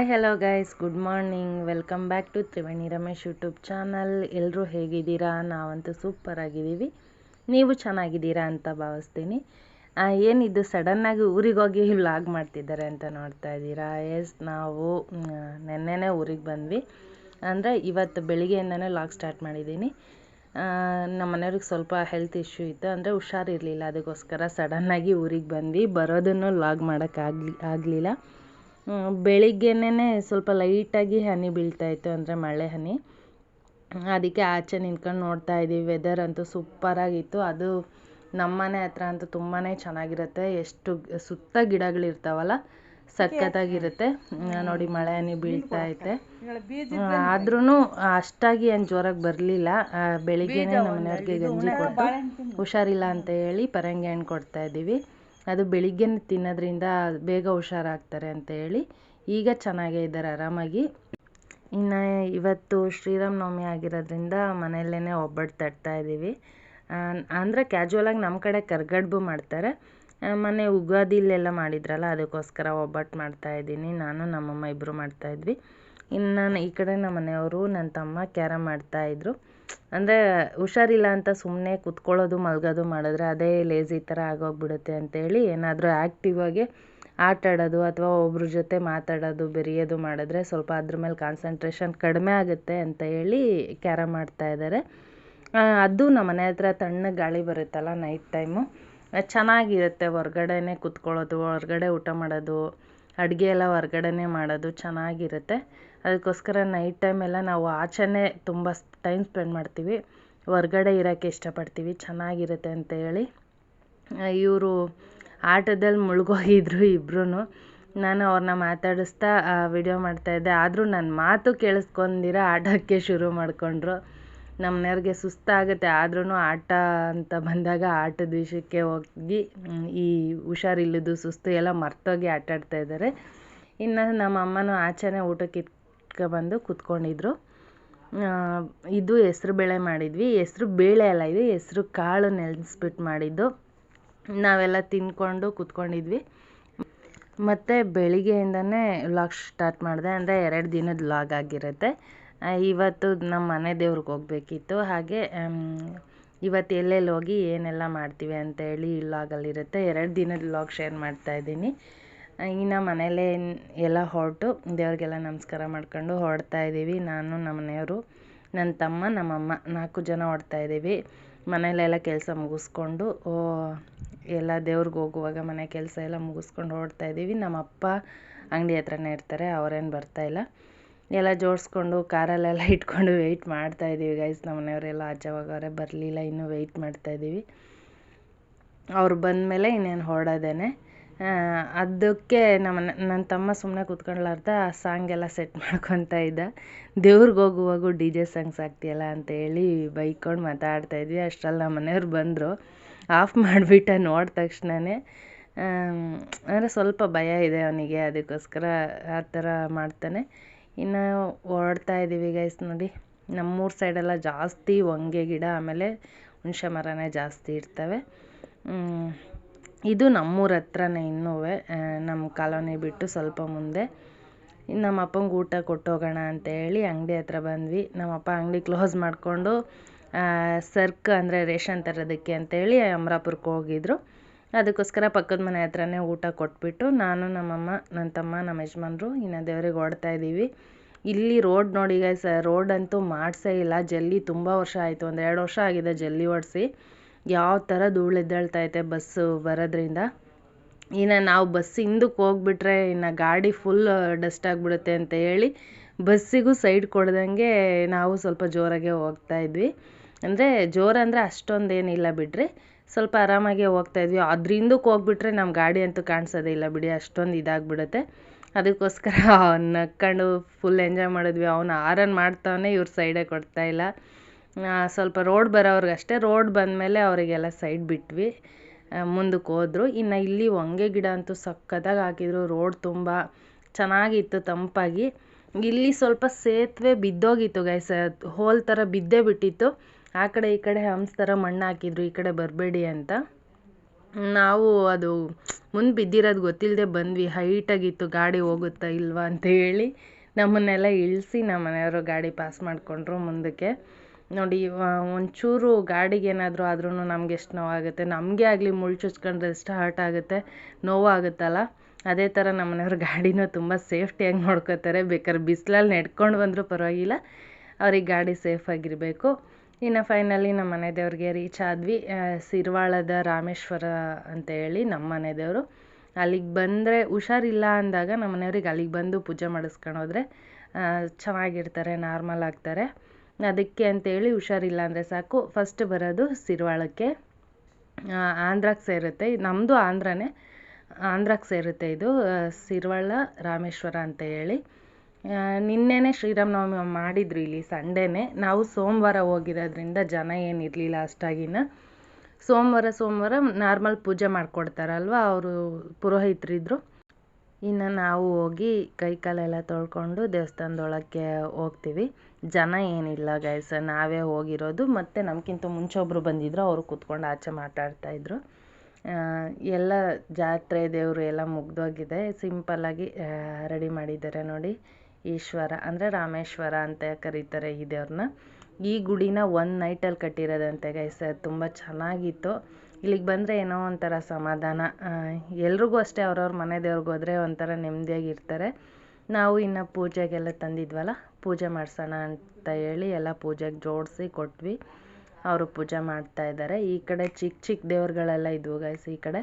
Hi hello guys good morning welcome back to Triveni Ramesh YouTube channel ಎಲ್ಲರೂ ಹೇಗಿದ್ದೀರಾ? ನಾವಂತೂ super ಆಗಿದ್ದೀವಿ. ನೀವು ಚೆನ್ನಾಗಿದ್ದೀರಾ ಅಂತ ಭಾವಿಸ್ತೀನಿ. ಏನಿದ್ದು ಏನಿದು ಸಡನ್ನಾಗಿ ಊರಿಗೆ ಹೋಗಿ ವ್ಲಾಗ್ ಮಾಡ್ತಿದ್ದಾರೆ ಅಂತ ನೋಡ್ತಾ ಇದ್ದೀರಾ? ಎಸ್ ನಾವು ನೆನ್ನೆನೇ ಊರಿಗೆ ಬಂದ್ವಿ. ಅಂದರೆ ಇವತ್ತು ಬೆಳಿಗ್ಗೆಯಿಂದನೇ ವ್ಲಾಗ್ ಸ್ಟಾರ್ಟ್ ಮಾಡಿದ್ದೀನಿ. ನಮ್ಮ ಮನೆಯವ್ರಿಗೆ ಸ್ವಲ್ಪ ಹೆಲ್ತ್ ಇಶ್ಯೂ ಇತ್ತು. ಅಂದರೆ ಹುಷಾರಿರಲಿಲ್ಲ. ಅದಕ್ಕೋಸ್ಕರ ಸಡನ್ನಾಗಿ ಊರಿಗೆ ಬಂದ್ವಿ. ಬರೋದನ್ನು ವ್ಲಾಗ್ ಮಾಡೋಕ್ಕಾಗ್ಲಿ ಆಗಲಿಲ್ಲ. ಬೆಳಿಗ್ಗೆನೇ ಸ್ವಲ್ಪ ಲೈಟಾಗಿ ಹನಿ ಬೀಳ್ತಾ ಇತ್ತು ಅಂದರೆ ಮಳೆ ಹನಿ. ಅದಕ್ಕೆ ಆಚೆ ನಿಂತ್ಕೊಂಡು ನೋಡ್ತಾ ಇದ್ದೀವಿ. ವೆದರ್ ಅಂತೂ ಸೂಪರಾಗಿತ್ತು ಅದು ನಮ್ಮನೆ ಹತ್ರ ಅಂತೂ ತುಂಬಾ ಚೆನ್ನಾಗಿರುತ್ತೆ. ಎಷ್ಟು ಸುತ್ತ ಗಿಡಗಳಿರ್ತಾವಲ್ಲ ಸಖತ್ತಾಗಿರುತ್ತೆ. ನೋಡಿ ಮಳೆ ಹನಿ ಬೀಳ್ತಾ ಐತೆ ಆದ್ರೂ ಅಷ್ಟಾಗಿ ಏನು ಜೋರಾಗಿ ಬರಲಿಲ್ಲ. ಬೆಳಿಗ್ಗೆನೇ ನಮ್ಮ ಮನೆಯವ್ರಿಗೆ ಗಂಜಿ ಕೊಟ್ಟು ಹುಷಾರಿಲ್ಲ ಅಂತ ಹೇಳಿ ಪರಂಗಿ ಹಣ್ಣು ಕೊಡ್ತಾ ಇದ್ದೀವಿ. ಅದು ಬೆಳಿಗ್ಗೆ ತಿನ್ನೋದ್ರಿಂದ ಬೇಗ ಹುಷಾರಾಗ್ತಾರೆ ಅಂತ ಹೇಳಿ ಈಗ ಚೆನ್ನಾಗೇ ಇದ್ದಾರೆ, ಆರಾಮಾಗಿ. ಇನ್ನು ಇವತ್ತು ಶ್ರೀರಾಮನವಮಿ ಆಗಿರೋದ್ರಿಂದ ಮನೆಯಲ್ಲೇ ಒಬ್ಬಟ್ಟು ತಟ್ತಾ ಇದ್ದೀವಿ. ಅಂದರೆ ಕ್ಯಾಜುವಲಾಗಿ ನಮ್ಮ ಕಡೆ ಕರ್ಗಡ್ಬು ಮಾಡ್ತಾರೆ. ಮನೆ ಉಗಾದಿಲೆಲ್ಲ ಮಾಡಿದ್ರಲ್ಲ, ಅದಕ್ಕೋಸ್ಕರ ಒಬ್ಬಟ್ಟು ಮಾಡ್ತಾ ಇದ್ದೀನಿ. ನಾನು, ನಮ್ಮಮ್ಮ ಇಬ್ಬರು ಮಾಡ್ತಾ ಇದ್ವಿ. ಇನ್ನು ನಾನು ಈ ಕಡೆ ನಮ್ಮ ಮನೆಯವರು ನನ್ನ ತಮ್ಮ, ಕ್ಯಾರಮ್ ಮಾಡ್ತಾ ಇದ್ರು. ಅಂದರೆ ಹುಷಾರಿಲ್ಲ ಅಂತ ಸುಮ್ಮನೆ ಕುತ್ಕೊಳ್ಳೋದು, ಮಲ್ಗೋದು, ಮಾಡಿದ್ರೆ ಅದೇ ಲೇಜಿ ಥರ ಆಗೋಗ್ಬಿಡುತ್ತೆ ಅಂತೇಳಿ ಏನಾದರೂ ಆ್ಯಕ್ಟಿವ್ ಆಗಿ ಆಟ ಆಡೋದು ಅಥವಾ ಒಬ್ರ ಜೊತೆ ಮಾತಾಡೋದು, ಬೆರೆಯೋದು ಮಾಡಿದ್ರೆ ಸ್ವಲ್ಪ ಅದ್ರ ಮೇಲೆ ಕಾನ್ಸಂಟ್ರೇಷನ್ ಕಡಿಮೆ ಆಗುತ್ತೆ ಅಂತ ಹೇಳಿ ಕ್ಯಾರಮ್ ಮಾಡ್ತಾ ಇದ್ದಾರೆ. ಅದು ನಮ್ಮ ಮನೆ ಹತ್ರ ತಣ್ಣಗೆ ಗಾಳಿ ಬರುತ್ತಲ್ಲ ನೈಟ್ ಟೈಮು ಚೆನ್ನಾಗಿರುತ್ತೆ ಹೊರ್ಗಡೆನೇ ಕುತ್ಕೊಳ್ಳೋದು, ಹೊರ್ಗಡೆ ಊಟ ಮಾಡೋದು, ಅಡುಗೆ ಎಲ್ಲ ಹೊರ್ಗಡೆನೇ ಮಾಡೋದು ಚೆನ್ನಾಗಿರುತ್ತೆ. ಅದಕ್ಕೋಸ್ಕರ ನೈಟ್ ಟೈಮೆಲ್ಲ ನಾವು ಆಚೆನೇ ತುಂಬ ಟೈಮ್ ಸ್ಪೆಂಡ್ ಮಾಡ್ತೀವಿ. ಹೊರ್ಗಡೆ ಇರೋಕ್ಕೆ ಇಷ್ಟಪಡ್ತೀವಿ. ಚೆನ್ನಾಗಿರುತ್ತೆ ಅಂತ ಹೇಳಿ. ಇವರು ಆಟದಲ್ಲಿ ಮುಳುಗೋಗಿದ್ರು ಇಬ್ಬರೂ ನಾನು ಅವ್ರನ್ನ ಮಾತಾಡಿಸ್ತಾ ವಿಡಿಯೋ ಮಾಡ್ತಾಯಿದ್ದೆ ಆದರೂ ನನ್ನ ಮಾತು ಕೇಳಿಸ್ಕೊಂಡಿರ ಆಟಕ್ಕೆ ಶುರು ಮಾಡಿಕೊಂಡ್ರು. ನಮ್ಮ ಮನೆಯವ್ರಿಗೆ ಸುಸ್ತಾಗುತ್ತೆ. ಆದ್ರೂ ಆಟ ಅಂತ ಬಂದಾಗ ಆಟದ ವಿಷಯಕ್ಕೆ ಹೋಗಿ ಈ ಹುಷಾರಿಲ್ಲದು ಸುಸ್ತು ಎಲ್ಲ ಮರ್ತೋಗಿ ಆಟಾಡ್ತಾ ಇದ್ದಾರೆ. ಇನ್ನು ನಮ್ಮ ಅಮ್ಮನೂ ಆಚೆನೇ ಊಟಕ್ಕೆ ಇಟ್ಕೊಬಂದು ಕೂತ್ಕೊಂಡಿದ್ರು. ಇದು ಹೆಸ್ರು ಬೇಳೆ ಮಾಡಿದ್ವಿ. ಹೆಸ್ರು ಬೇಳೆ ಅಲ್ಲ ಇದು, ಹೆಸ್ರು ಕಾಳು ನೆನೆಸ್ಬಿಟ್ಟು ಮಾಡಿದ್ದು. ನಾವೆಲ್ಲ ತಿಂದ್ಕೊಂಡು ಕೂತ್ಕೊಂಡಿದ್ವಿ. ಮತ್ತು ಬೆಳಿಗ್ಗೆಯಿಂದನೇ ವ್ಲಾಗ್ ಸ್ಟಾರ್ಟ್ ಮಾಡಿದೆ. ಅಂದರೆ ಎರಡು ದಿನದ ವ್ಲಾಗ್ ಆಗಿರುತ್ತೆ. ಇವತ್ತು ನಮ್ಮ ಮನೆ ದೇವ್ರಿಗೆ ಹೋಗ್ಬೇಕಿತ್ತು. ಹಾಗೆ ಇವತ್ತು ಎಲ್ಲೆಲ್ಲಿ ಹೋಗಿ ಏನೆಲ್ಲ ಮಾಡ್ತೀವಿ ಅಂತೇಳಿ ವ್ಲಾಗಲ್ಲಿರುತ್ತೆ ಎರಡು ದಿನದ ವ್ಲಾಗ್ ಶೇರ್ ಮಾಡ್ತಾ ಇದ್ದೀನಿ. ಇನ್ನು ಮನೆಯಲ್ಲೇ ಎಲ್ಲ ಹೊರಟು ದೇವರಿಗೆಲ್ಲ ನಮಸ್ಕಾರ ಮಾಡ್ಕೊಂಡು ಹೊರಡ್ತಾ ಇದ್ದೀವಿ. ನಾನು ನಮ್ಮ ಮನೆಯವರು, ನನ್ನ ತಮ್ಮ ನಮ್ಮಮ್ಮ ನಾಲ್ಕು ಜನ ಹೊರಡ್ತಾ ಇದ್ದೀವಿ. ಮನೆಯಲ್ಲೆಲ್ಲ ಕೆಲಸ ಮುಗಿಸ್ಕೊಂಡು ಎಲ್ಲ ದೇವ್ರಿಗೆ ಹೋಗುವಾಗ ಮನೆ ಕೆಲಸ ಎಲ್ಲ ಮುಗಿಸ್ಕೊಂಡು ಹೊರಡ್ತಾ ಇದ್ದೀವಿ. ನಮ್ಮ ಅಪ್ಪ ಅಂಗಡಿ ಹತ್ರನೇ ಇರ್ತಾರೆ, ಅವರೇನು ಬರ್ತಾಯಿಲ್ಲ ಎಲ್ಲ ಜೋಡಿಸ್ಕೊಂಡು ಕಾರಲ್ಲೆಲ್ಲ ಇಟ್ಕೊಂಡು ವೆಯ್ಟ್ ಮಾಡ್ತಾ ಇದ್ದೀವಿ ಗೈಸ್ ನಮ್ಮ ಮನೆಯವರೆಲ್ಲ ಹೋಗೋರೆ ಬರಲಿಲ್ಲ, ಇನ್ನೂ ವೆಯ್ಟ್ ಮಾಡ್ತಾ ಇದ್ದೀವಿ. ಅವ್ರು ಬಂದಮೇಲೆ ಇನ್ನೇನು ಹೊರಡೋದೇನೆ. ಅದಕ್ಕೆ ನಮ್ಮ ನನ್ನ ತಮ್ಮ ಸುಮ್ಮನೆ ಆ ಸಾಂಗ್ ಎಲ್ಲ ಸೆಟ್ ಮಾಡ್ಕೊತ ಇದ್ದ. ದೇವ್ರಿಗೆ ಹೋಗುವಾಗೂ ಡಿ ಜೆ ಸಾಂಗ್ಸ್ ಹಾಕ್ತೀಯಲ್ಲ ಅಂತ ಹೇಳಿ ಬೈಕೊಂಡು ಮಾತಾಡ್ತಾ ಇದ್ವಿ. ಅಷ್ಟ್ರಲ್ಲಿ ನಮ್ಮ ಮನೆಯವ್ರು ಬಂದರು. ಆಫ್ ಮಾಡಿಬಿಟ್ಟ ನೋಡಿದ ತಕ್ಷಣನೇ. ಅಂದರೆ ಸ್ವಲ್ಪ ಭಯ ಇದೆ ಅವನಿಗೆ, ಅದಕ್ಕೋಸ್ಕರ ಆ ಥರ ಮಾಡ್ತಾನೆ. ಇನ್ನು ಓಡ್ತಾ ಇದ್ದೀವಿ ಗೈಸ್ ನೋಡಿ. ನಮ್ಮೂರ ಸೈಡೆಲ್ಲ ಜಾಸ್ತಿ ಹೊಂಗೆ ಗಿಡ, ಆಮೇಲೆ ಹುಣಸೆ ಮರನೇ ಜಾಸ್ತಿ ಇರ್ತವೆ. ಇದು ನಮ್ಮೂರ ಹತ್ರನೇ ಇನ್ನೂ ನಮ್ಮ ಕಾಲೋನಿ ಬಿಟ್ಟು ಸ್ವಲ್ಪ ಮುಂದೆ. ಇನ್ನು ನಮ್ಮ ಅಪ್ಪಂಗೆ ಊಟ ಕೊಟ್ಟೋಗೋಣ ಅಂತ ಹೇಳಿ ಅಂಗಡಿ ಹತ್ರ ಬಂದ್ವಿ. ನಮ್ಮಪ್ಪ ಅಂಗಡಿ ಕ್ಲೋಸ್ ಮಾಡಿಕೊಂಡು ಸರ್ಕ್ ಅಂದರೆ ರೇಷನ್ ತರೋದಕ್ಕೆ ಅಂತೇಳಿ ಅಮರಾಪುರಕ್ಕೆ ಹೋಗಿದ್ರು. ಅದಕ್ಕೋಸ್ಕರ ಪಕ್ಕದ ಮನೆ ಹತ್ರನೇ ಊಟ ಕೊಟ್ಬಿಟ್ಟು ನಾನು, ನಮ್ಮಮ್ಮ ನನ್ನ ತಮ್ಮ, ನಮ್ಮ ಯಜಮಾನ್ರು ಇನ್ನು ದೇವ್ರಿಗೆ ಓಡ್ತಾ ಇದ್ದೀವಿ ಇಲ್ಲಿ ರೋಡ್ ನೋಡಿ ಗೈಸ್ ರೋಡ್ ಅಂತೂ ಮಾಡಿಸೇ ಇಲ್ಲ. ಜಲ್ಲಿ ತುಂಬ ವರ್ಷ ಆಯಿತು. ಒಂದು ಎರಡು ವರ್ಷ ಆಗಿದೆ ಜಲ್ಲಿ ಹೊಡ್ಸಿ ಯಾವ ಥರ ಧೂಳು ಎದ್ದೇಳ್ತೈತೆ ಬಸ್ಸು ಬರೋದ್ರಿಂದ. ಇನ್ನು ನಾವು ಬಸ್ ಹಿಂದಕ್ಕೆ ಹೋಗ್ಬಿಟ್ರೆ ಇನ್ನು ಗಾಡಿ ಫುಲ್ ಡಸ್ಟ್ ಆಗಿಬಿಡುತ್ತೆ ಅಂತ ಹೇಳಿ ಬಸ್ಸಿಗೂ ಸೈಡ್ ಕೊಡ್ದಂಗೆ ನಾವು ಸ್ವಲ್ಪ ಜೋರಾಗೆ ಹೋಗ್ತಾ ಇದ್ವಿ. ಅಂದರೆ ಜೋರಂದರೆ ಅಷ್ಟೊಂದೇನಿಲ್ಲ ಬಿಡ್ರಿ ಸ್ವಲ್ಪ ಆರಾಮಾಗೆ ಹೋಗ್ತಾ ಇದ್ವಿ. ಅದ್ರ ಹೋಗ್ಬಿಟ್ರೆ ನಮ್ಮ ಗಾಡಿ ಅಂತೂ ಕಾಣಿಸೋದೇ ಇಲ್ಲ ಬಿಡಿ, ಅಷ್ಟೊಂದು ಇದಾಗ್ಬಿಡುತ್ತೆ. ಅದಕ್ಕೋಸ್ಕರ ನಕ್ಕೊಂಡು ಫುಲ್ ಎಂಜಾಯ್ ಮಾಡಿದ್ವಿ. ಅವನು ಆರನ್ ಮಾಡ್ತಾನೆ ಇವ್ರು ಸೈಡೇ ಕೊಡ್ತಾ ಇಲ್ಲ. ಸ್ವಲ್ಪ ರೋಡ್ ಬರೋವ್ರಿಗೆ ಅಷ್ಟೇ. ರೋಡ್ ಬಂದಮೇಲೆ ಅವರಿಗೆಲ್ಲ ಸೈಡ್ ಬಿಟ್ವಿ. ಮುಂದಕ್ಕೆ ಹೋದರು. ಇನ್ನು ಇಲ್ಲಿ ಹೊಂಗೆ ಗಿಡ ಅಂತೂ ಸಖತ್ತಾಗಿ ಹಾಕಿದ್ರು. ರೋಡ್ ತುಂಬ ಚೆನ್ನಾಗಿತ್ತು ತಂಪಾಗಿ. ಇಲ್ಲಿ ಸ್ವಲ್ಪ ಸೇತುವೆ ಬಿದ್ದೋಗಿತ್ತು ಗೈಸ್ ಹೋಲ್ ಥರ ಬಿದ್ದೇ ಬಿಟ್ಟಿತ್ತು. ಆ ಕಡೆ ಈ ಕಡೆ ಹಂಸ್ ಥರ ಮಣ್ಣು ಹಾಕಿದ್ರು. ಈ ಕಡೆ ಬರಬೇಡಿ ಅಂತ. ನಾವು ಅದು ಮುಂದೆ ಬಿದ್ದಿರೋದು ಗೊತ್ತಿಲ್ಲದೆ ಬಂದ್ವಿ. ಹೈಟಾಗಿತ್ತು ಗಾಡಿ ಹೋಗುತ್ತಾ ಇಲ್ವಾ ಅಂತ ಹೇಳಿ ನಮ್ಮನ್ನೆಲ್ಲ ಇಳಿಸಿ ನಮ್ಮ ಮನೆಯವರು ಗಾಡಿ ಪಾಸ್ ಮಾಡಿಕೊಂಡ್ರು ಮುಂದಕ್ಕೆ. ನೋಡಿ ಒಂಚೂರು ಗಾಡಿಗೆ ಏನಾದರೂ ಆದ್ರೂ ನಮ್ಗೆ ಎಷ್ಟು ನೋವಾಗುತ್ತೆ. ನಮಗೆ ಆಗಲಿ ಮುಳ್ಳು ಚುಚ್ಕೊಂಡ್ರೆ ಎಷ್ಟು ಹರ್ಟ್ ಆಗುತ್ತೆ. ನೋವಾಗುತ್ತಲ್ಲ? ಅದೇ ಥರ ನಮ್ಮ ಮನೆಯವ್ರ ಗಾಡಿನೂ ತುಂಬ ಸೇಫ್ಟಿಯಾಗಿ ನೋಡ್ಕೋತಾರೆ. ಬೇಕಾದ್ರೆ ಬಿಸಿಲಲ್ಲಿ ನೆಡ್ಕೊಂಡು ಬಂದರೂ ಪರವಾಗಿಲ್ಲ. ಅವ್ರಿಗೆ ಗಾಡಿ ಸೇಫಾಗಿರಬೇಕು ಇನ್ನು ಫೈನಲಿ ನಮ್ಮ ಮನೆ ದೇವ್ರಿಗೆ ರೀಚ್ ಆದ್ವಿ. ಸಿರ್ವಾಳದ ರಾಮೇಶ್ವರ ಅಂತ ಹೇಳಿ ನಮ್ಮ ಮನೆ ದೇವರು. ಅಲ್ಲಿಗೆ ಬಂದರೆ ಹುಷಾರಿಲ್ಲ ಅಂದಾಗ ನಮ್ಮ ಮನೆಯವ್ರಿಗೆ ಅಲ್ಲಿಗೆ ಬಂದು ಪೂಜೆ ಮಾಡಿಸ್ಕೊಂಡು ಹೋದರೆ ಚೆನ್ನಾಗಿರ್ತಾರೆ ನಾರ್ಮಲ್ ಆಗ್ತಾರೆ. ಅದಕ್ಕೆ ಅಂತೇಳಿ ಹುಷಾರಿಲ್ಲ ಅಂದರೆ ಸಾಕು. ಫಸ್ಟ್ ಬರೋದು ಸಿರ್ವಾಳಕ್ಕೆ. ಆಂಧ್ರಕ್ಕೆ ಸೇರುತ್ತೆ. ನಮ್ಮದು ಆಂಧ್ರನೇ. ಆಂಧ್ರಕ್ಕೆ ಸೇರುತ್ತೆ ಇದು ಸಿರ್ವಾಳ, ರಾಮೇಶ್ವರ ಅಂತ ಹೇಳಿ. ನಿನ್ನೆನೇ ಶ್ರೀರಾಮನವಮಿ ಮಾಡಿದ್ರು ಇಲ್ಲಿ ಸಂಡೇನೆ. ನಾವು ಸೋಮವಾರ ಹೋಗಿರೋದ್ರಿಂದ ಜನ ಏನಿರಲಿಲ್ಲ ಅಷ್ಟಾಗಿನ. ಸೋಮವಾರ ಸೋಮವಾರ ನಾರ್ಮಲ್ ಪೂಜೆ ಮಾಡಿಕೊಡ್ತಾರಲ್ವ, ಅವರು ಪುರೋಹಿತರಿದ್ರು. ಇನ್ನು ನಾವು ಹೋಗಿ ಕೈ ಕಾಲೆಲ್ಲ ತೊಳ್ಕೊಂಡು ದೇವಸ್ಥಾನದೊಳಕ್ಕೆ ಹೋಗ್ತೀವಿ. ಜನ ಏನಿಲ್ಲ ಗೈಸ್ ನಾವೇ ಹೋಗಿರೋದು. ಮತ್ತು ನಮಗಿಂತ ಮುಂಚೆ ಒಬ್ಬರು ಬಂದಿದ್ರು, ಅವರು ಕೂತ್ಕೊಂಡು ಆಚೆ ಮಾತಾಡ್ತಾಯಿದ್ರು ಎಲ್ಲ ಜಾತ್ರೆ ದೇವರು ಎಲ್ಲ ಮುಗ್ದೋಗಿದೆ. ಸಿಂಪಲ್ಲಾಗಿ ರೆಡಿ ಮಾಡಿದ್ದಾರೆ ನೋಡಿ. ಈಶ್ವರ, ಅಂದರೆ ರಾಮೇಶ್ವರ ಅಂತ ಕರೀತಾರೆ ಈ ದೇವ್ರನ್ನ. ಈ ಗುಡಿನ ಒಂದು ನೈಟಲ್ಲಿ ಕಟ್ಟಿರೋದಂತೆ ಗೈಸ ತುಂಬ ಚೆನ್ನಾಗಿತ್ತು. ಇಲ್ಲಿಗೆ ಬಂದರೆ ಏನೋ ಒಂಥರ ಸಮಾಧಾನ. ಎಲ್ರಿಗೂ ಅಷ್ಟೇ ಅವ್ರವ್ರ ಮನೆ ದೇವ್ರಿಗೆ ಹೋದರೆ ಒಂಥರ ನೆಮ್ಮದಿಯಾಗಿರ್ತಾರೆ ನಾವು ಇನ್ನು ಪೂಜೆಗೆಲ್ಲ ತಂದಿದ್ವಲ್ಲ, ಪೂಜೆ ಮಾಡಿಸೋಣ ಅಂತ ಹೇಳಿ ಎಲ್ಲ ಪೂಜೆಗೆ ಜೋಡಿಸಿ ಕೊಟ್ವಿ. ಅವರು ಪೂಜೆ ಮಾಡ್ತಾ ಇದ್ದಾರೆ ಈ ಕಡೆ ಚಿಕ್ಕ ಚಿಕ್ಕ ದೇವ್ರುಗಳೆಲ್ಲ ಇದ್ವು ಗಾಯ್ಸ್ ಈ ಕಡೆ.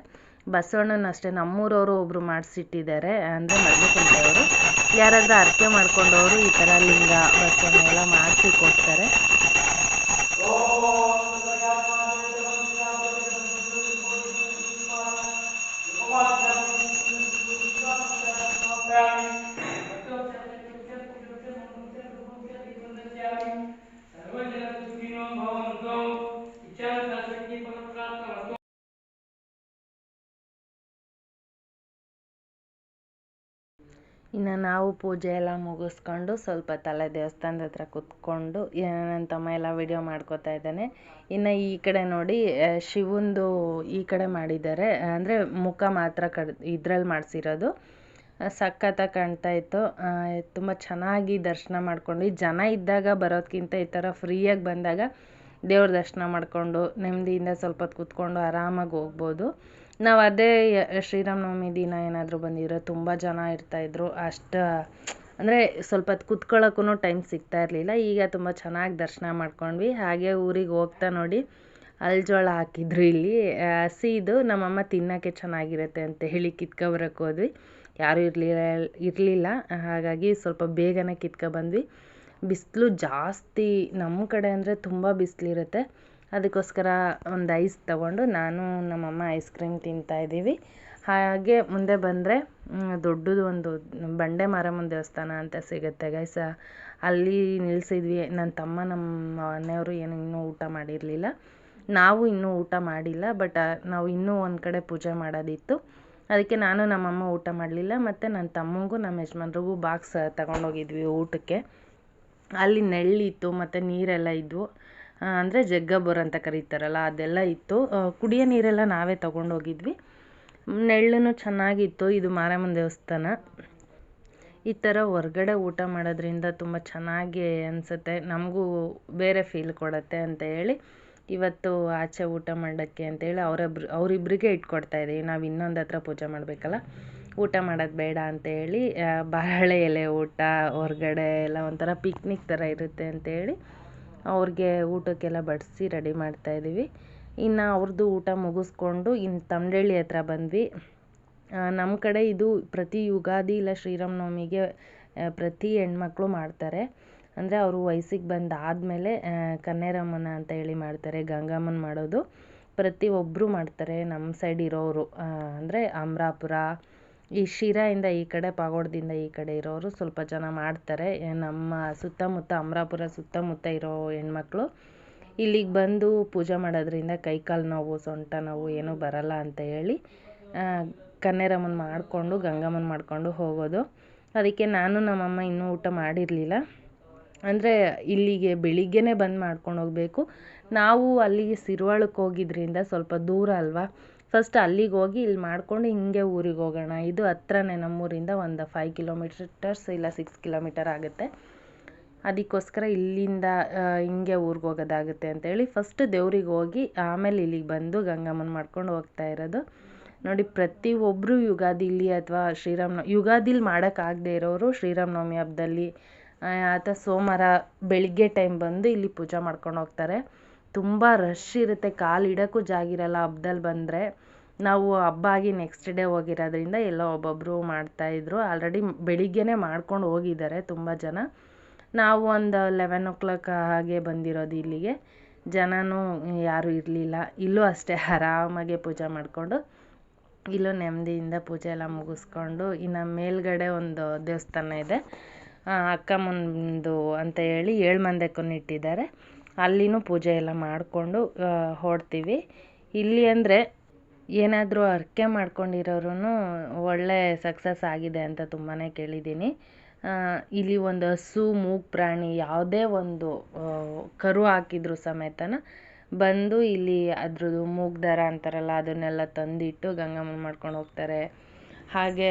ಬಸವಣ್ಣನ ಅಷ್ಟೇ ನಮ್ಮೂರವರು ಒಬ್ಬರು ಮಾಡಿಸಿಟ್ಟಿದ್ದಾರೆ ಅಂದರೆ ಮಡ್ಲಿಕುಂಟೆಯವರು ಯಾರಾದರೂ ಅರ್ಕೆ ಮಾಡ್ಕೊಂಡವರು ಈ ಥರ ಲಿಂಗ ಬಸವಣ್ಣ ಎಲ್ಲ ಮಾಡಿಸಿ ಕೊಡ್ತಾರೆ. ಇನ್ನು ನಾವು ಪೂಜೆ ಎಲ್ಲ ಮುಗಿಸ್ಕೊಂಡು ಸ್ವಲ್ಪ ತಲೆ ದೇವಸ್ಥಾನದ ಹತ್ರ ಕುತ್ಕೊಂಡು ನನ್ನ ತಮ್ಮ ಎಲ್ಲ ವಿಡಿಯೋ ಮಾಡ್ಕೋತಾ ಇದ್ದಾನೆ. ಇನ್ನು ಈ ಕಡೆ ನೋಡಿ ಶಿವಂದು ಈ ಕಡೆ ಮಾಡಿದ್ದಾರೆ. ಅಂದರೆ ಮುಖ ಮಾತ್ರ ಕಡ್, ಇದ್ರಲ್ಲಿ ಮಾಡಿಸಿರೋದು. ಸಖತ್ತಾಗಿ ಕಾಣ್ತಾ ಇತ್ತು. ತುಂಬ ಚೆನ್ನಾಗಿ ದರ್ಶನ ಮಾಡ್ಕೊಂಡು, ಜನ ಇದ್ದಾಗ ಬರೋದಕ್ಕಿಂತ ಈ ಥರ ಫ್ರೀಯಾಗಿ ಬಂದಾಗ ದೇವ್ರ ದರ್ಶನ ಮಾಡಿಕೊಂಡು, ನೆಮ್ಮದಿಯಿಂದ ಸ್ವಲ್ಪ ಹೊತ್ತು ಕೂತ್ಕೊಂಡು ಆರಾಮಾಗಿ ಹೋಗ್ಬೋದು. ನಾವು ಅದೇ ಶ್ರೀರಾಮನವಮಿ ದಿನ ಏನಾದರೂ ಬಂದಿದ್ರೆ ತುಂಬ ಜನ ಇರ್ತಾಯಿದ್ರು ಅಷ್ಟು, ಅಂದರೆ ಸ್ವಲ್ಪ ಹೊತ್ತು ಕುತ್ಕೊಳ್ಳೋಕ್ಕೂ ಟೈಮ್ ಸಿಗ್ತಾ ಇರಲಿಲ್ಲ. ಈಗ ತುಂಬ ಚೆನ್ನಾಗಿ ದರ್ಶನ ಮಾಡ್ಕೊಂಡ್ವಿ. ಹಾಗೆ ಊರಿಗೆ ಹೋಗ್ತಾ ನೋಡಿ ಅಲ್ಜೋಳ ಹಾಕಿದ್ರು ಇಲ್ಲಿ. ಹಸಿದು ನಮ್ಮಮ್ಮ ತಿನ್ನೋಕ್ಕೆ ಚೆನ್ನಾಗಿರುತ್ತೆ ಅಂತ ಹೇಳಿ ಕಿತ್ಕೊಬರಕ್ಕೆ ಹೋದ್ವಿ. ಯಾರೂ ಇರಲಿಲ್ಲ ಇರಲಿಲ್ಲ. ಹಾಗಾಗಿ ಸ್ವಲ್ಪ ಬೇಗನೆ ಕಿತ್ಕೊಬಂದ್ವಿ ಬಿಸಿಲು ಜಾಸ್ತಿ ನಮ್ಮ ಕಡೆ ಅಂದರೆ ತುಂಬ ಬಿಸಿಲಿರುತ್ತೆ. ಅದಕ್ಕೋಸ್ಕರ ಒಂದು ಐಸ್ ತಗೊಂಡು ನಾನು ನಮ್ಮಮ್ಮ ಐಸ್ ಕ್ರೀಮ್ ತಿಂತಾಯಿದ್ದೀವಿ ಹಾಗೆ ಮುಂದೆ ಬಂದರೆ ದೊಡ್ಡದು ಒಂದು ಬಂಡೆ ಮಾರಮ್ಮನ ದೇವಸ್ಥಾನ ಅಂತ ಸಿಗುತ್ತೆ ಗೈಸ ಅಲ್ಲಿ ನಿಲ್ಲಿಸಿದ್ವಿ ನನ್ನ ತಮ್ಮ ನಮ್ಮ ಮನೆಯವರು ಏನು ಇನ್ನೂ ಊಟ ಮಾಡಿರಲಿಲ್ಲ. ನಾವು ಇನ್ನೂ ಊಟ ಮಾಡಿಲ್ಲ ಬಟ್ ನಾವು ಇನ್ನೂ ಒಂದು ಕಡೆ ಪೂಜೆ ಮಾಡೋದಿತ್ತು. ಅದಕ್ಕೆ ನಾನು ನಮ್ಮಮ್ಮ ಊಟ ಮಾಡಲಿಲ್ಲ, ಮತ್ತು ನನ್ನ ತಮ್ಮಂಗೂ ನಮ್ಮ ಯಜಮಾನ್ರಿಗೂ ಬಾಕ್ಸ್ ತಗೊಂಡೋಗಿದ್ವಿ ಊಟಕ್ಕೆ. ಅಲ್ಲಿ ನೆಳ್ಳಿತ್ತು, ಮತ್ತು ನೀರೆಲ್ಲ ಇದ್ವು. ಅಂದರೆ ಜಗ್ಗಬೋರ್ ಅಂತ ಕರೀತಾರಲ್ಲ, ಅದೆಲ್ಲ ಇತ್ತು. ಕುಡಿಯೋ ನೀರೆಲ್ಲ ನಾವೇ ತಗೊಂಡೋಗಿದ್ವಿ. ಚೆನ್ನಾಗಿ ಚೆನ್ನಾಗಿತ್ತು, ಇದು ಮಾರಮ್ಮನ ದೇವಸ್ಥಾನ. ಈ ಥರ ಹೊರ್ಗಡೆ ಊಟ ಮಾಡೋದ್ರಿಂದ ತುಂಬ ಚೆನ್ನಾಗಿ ಅನಿಸುತ್ತೆ, ನಮಗೂ ಬೇರೆ ಫೀಲ್ ಕೊಡುತ್ತೆ ಅಂತ ಹೇಳಿ. ಇವತ್ತು ಆಚೆ ಊಟ ಮಾಡೋಕ್ಕೆ ಅಂತೇಳಿ ಅವರೊಬ್ರು, ಅವರಿಬ್ರಿಗೆ ಇಟ್ಕೊಡ್ತಾ ಇದ್ದೀವಿ. ನಾವು ಇನ್ನೊಂದು ಹತ್ರ ಪೂಜೆ ಮಾಡಬೇಕಲ್ಲ, ಊಟ ಮಾಡೋದು ಬೇಡ ಅಂತೇಳಿ ಬಾಳೆ ಎಲೆ ಊಟ, ಹೊರ್ಗಡೆ ಎಲ್ಲ ಒಂಥರ ಪಿಕ್ನಿಕ್ ಥರ ಇರುತ್ತೆ ಅಂತೇಳಿ ಅವ್ರಿಗೆ ಊಟಕ್ಕೆಲ್ಲ ಬಡಿಸಿ ರೆಡಿ ಮಾಡ್ತಾಯಿದ್ದೀವಿ ಇನ್ನು ಅವ್ರದ್ದು ಊಟ ಮುಗಿಸ್ಕೊಂಡು ಇನ್ನು ತಮ್ಡಳ್ಳಿ ಹತ್ರ ಬಂದ್ವಿ. ನಮ್ಮ ಕಡೆ ಇದು ಪ್ರತಿ ಯುಗಾದಿ ಇಲ್ಲ ಶ್ರೀರಾಮನವಮಿಗೆ ಪ್ರತಿ ಹೆಣ್ಮಕ್ಳು ಮಾಡ್ತಾರೆ. ಅಂದರೆ ಅವರು ವಯಸ್ಸಿಗೆ ಬಂದಾದಮೇಲೆ ಕನ್ನೇರಮ್ಮನ ಅಂತ ಹೇಳಿ ಮಾಡ್ತಾರೆ, ಗಂಗಮ್ಮನ ಮಾಡೋದು. ಪ್ರತಿ ಒಬ್ಬರು ಮಾಡ್ತಾರೆ, ನಮ್ಮ ಸೈಡ್ ಇರೋರು. ಅಂದರೆ ಅಮರಾಪುರ ಈ ಶಿರಾಯಿಂದ ಈ ಕಡೆ, ಪಾಗೋಡದಿಂದ ಈ ಕಡೆ ಇರೋರು ಸ್ವಲ್ಪ ಜನ ಮಾಡ್ತಾರೆ. ನಮ್ಮ ಸುತ್ತಮುತ್ತ, ಅಮರಾಪುರ ಸುತ್ತಮುತ್ತ ಇರೋ ಹೆಣ್ಮಕ್ಳು ಇಲ್ಲಿಗೆ ಬಂದು ಪೂಜೆ ಮಾಡೋದ್ರಿಂದ ಕೈ ಕಾಲು ನೋವು, ಸೊಂಟ ನೋವು ಏನೂ ಬರಲ್ಲ ಅಂತ ಹೇಳಿ ಕನ್ಯರಮ್ಮನ ಮಾಡಿಕೊಂಡು, ಗಂಗಮ್ಮನ ಮಾಡಿಕೊಂಡು ಹೋಗೋದು. ಅದಕ್ಕೆ ನಾನು ನಮ್ಮಮ್ಮ ಇನ್ನೂ ಊಟ ಮಾಡಿರಲಿಲ್ಲ. ಅಂದರೆ ಇಲ್ಲಿಗೆ ಬೆಳಿಗ್ಗೆನೇ ಬಂದು ಮಾಡ್ಕೊಂಡು ಹೋಗಬೇಕು. ನಾವು ಅಲ್ಲಿಗೆ ಸಿರ್ವಾಳಕ್ಕೆ ಹೋಗಿದ್ರಿಂದ ಸ್ವಲ್ಪ ದೂರ ಅಲ್ವಾ? ಫಸ್ಟ್ ಅಲ್ಲಿಗೆ ಹೋಗಿ ಇಲ್ಲಿ ಮಾಡ್ಕೊಂಡು ಹಿಂಗೆ ಊರಿಗೆ ಹೋಗೋಣ. ಇದು ಹತ್ರನೇ ನಮ್ಮೂರಿಂದ ಒಂದು ಫೈವ್ ಕಿಲೋಮೀಟರ್ಸ್ ಇಲ್ಲ ಸಿಕ್ಸ್ ಕಿಲೋಮೀಟರ್ ಆಗುತ್ತೆ. ಅದಕ್ಕೋಸ್ಕರ ಇಲ್ಲಿಂದ ಹಿಂಗೆ ಊರಿಗೆ ಹೋಗೋದಾಗುತ್ತೆ ಅಂತೇಳಿ ಫಸ್ಟ್ ದೇವ್ರಿಗೆ ಹೋಗಿ ಆಮೇಲೆ ಇಲ್ಲಿಗೆ ಬಂದು ಗಂಗಮ್ಮನ ಮಾಡ್ಕೊಂಡು ಹೋಗ್ತಾ ಇರೋದು. ನೋಡಿ ಪ್ರತಿಯೊಬ್ಬರು ಯುಗಾದಿಲಿ ಅಥವಾ ಶ್ರೀರಾಮನ ಯುಗಾದಿಲಿ ಮಾಡೋಕ್ಕಾಗದೇ ಇರೋರು ಶ್ರೀರಾಮನವಮಿ ಹಬ್ಬದಲ್ಲಿ ಅಥವಾ ಸೋಮವಾರ ಬೆಳಿಗ್ಗೆ ಟೈಮ್ ಬಂದು ಇಲ್ಲಿ ಪೂಜೆ ಮಾಡ್ಕೊಂಡು ಹೋಗ್ತಾರೆ. ತುಂಬ ರಶ್ ಇರುತ್ತೆ, ಕಾಲು ಇಡೋಕ್ಕೂ ಜಾಗ ಇರಲ್ಲ ಹಬ್ದಲ್ಲಿ ಬಂದರೆ. ನಾವು ಹಬ್ಬ ಆಗಿ ನೆಕ್ಸ್ಟ್ ಡೇ ಹೋಗಿರೋದ್ರಿಂದ ಎಲ್ಲ ಒಬ್ಬೊಬ್ಬರು ಮಾಡ್ತಾಯಿದ್ರು ಆಲ್ರೆಡಿ ಬೆಳಿಗ್ಗೆನೇ ಮಾಡ್ಕೊಂಡು ಹೋಗಿದ್ದಾರೆ ತುಂಬ ಜನ. ನಾವು ಒಂದು ಲೆವೆನ್ ಓ ಕ್ಲಾಕ್ ಹಾಗೆ ಬಂದಿರೋದು ಇಲ್ಲಿಗೆ. ಜನನೂ ಯಾರೂ ಇರಲಿಲ್ಲ. ಇಲ್ಲೂ ಅಷ್ಟೇ ಆರಾಮಾಗೆ ಪೂಜೆ ಮಾಡಿಕೊಂಡು, ಇಲ್ಲೂ ನೆಮ್ಮದಿಯಿಂದ ಪೂಜೆ ಎಲ್ಲ ಮುಗಿಸ್ಕೊಂಡು, ಇನ್ನು ಮೇಲ್ಗಡೆ ಒಂದು ದೇವಸ್ಥಾನ ಇದೆ. ಅಕ್ಕಮ್ಮಂದು ಅಂತ ಹೇಳಿ ಏಳು ಏಳ್ಮಂದಕ್ಕನ್ನು ಇಟ್ಟಿದ್ದಾರೆ ಅಲ್ಲಿನೂ ಪೂಜೆ ಎಲ್ಲ ಮಾಡಿಕೊಂಡು ಹೊರಡ್ತೀವಿ. ಇಲ್ಲಿ ಅಂದರೆ ಏನಾದರೂ ಹರಕೆ ಮಾಡ್ಕೊಂಡಿರೋರು ಒಳ್ಳೆ ಸಕ್ಸಸ್ ಆಗಿದೆ ಅಂತ ತುಂಬಾ ಕೇಳಿದ್ದೀನಿ. ಇಲ್ಲಿ ಒಂದು ಹಸು, ಮೂಗ್ ಪ್ರಾಣಿ ಯಾವುದೇ ಒಂದು ಕರು ಹಾಕಿದ್ರು ಸಮೇತನ ಬಂದು ಇಲ್ಲಿ ಅದ್ರದ್ದು ಮೂಗು ದಾರ ಅಂತಾರಲ್ಲ, ಅದನ್ನೆಲ್ಲ ತಂದಿಟ್ಟು ಗಂಗಮ್ಮನ ಮಾಡ್ಕೊಂಡು ಹೋಗ್ತಾರೆ. ಹಾಗೆ